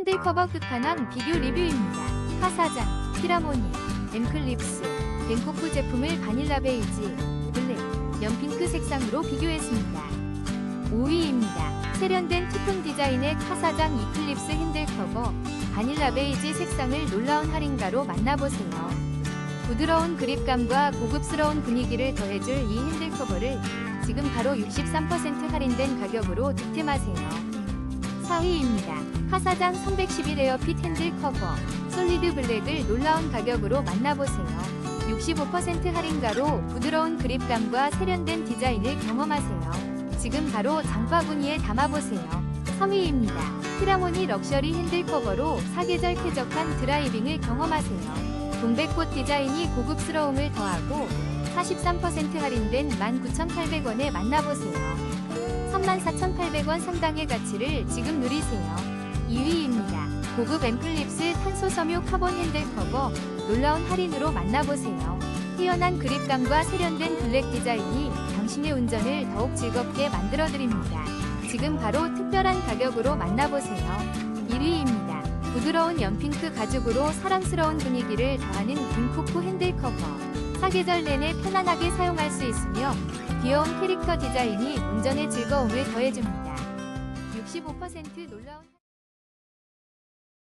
핸들 커버 끝판왕 비교 리뷰입니다. 카사장, 피라모니, 엠클립스, 벤코프 제품을 바닐라 베이지, 블랙, 연핑크 색상으로 비교했습니다. 5위입니다. 세련된 투톤 디자인의 카사장 이클립스 핸들 커버, 바닐라 베이지 색상을 놀라운 할인가로 만나보세요. 부드러운 그립감과 고급스러운 분위기를 더해줄 이 핸들 커버를 지금 바로 63% 할인된 가격으로 득템하세요. 4위입니다. 카사장 1111 에어핏 핸들 커버 솔리드 블랙을 놀라운 가격으로 만나보세요. 65% 할인가로 부드러운 그립감과 세련된 디자인을 경험하세요. 지금 바로 장바구니에 담아보세요. 3위입니다. 피라모니 럭셔리 핸들 커버로 사계절 쾌적한 드라이빙을 경험하세요. 동백꽃 디자인이 고급스러움을 더하고 43% 할인된 19,800원에 만나보세요. 34,800원 상당의 가치를 지금 누리세요. 2위입니다. 고급 앰플립스 탄소 섬유 카본 핸들 커버 놀라운 할인으로 만나보세요. 뛰어난 그립감과 세련된 블랙 디자인이 당신의 운전을 더욱 즐겁게 만들어드립니다. 지금 바로 특별한 가격으로 만나보세요. 1위입니다. 부드러운 연핑크 가죽으로 사랑스러운 분위기를 더하는 빈코프 핸들 커버. 사계절 내내 편안하게 사용할 수 있으며 귀여운 캐릭터 디자인이 운전의 즐거움을 더해줍니다. 65% 놀라운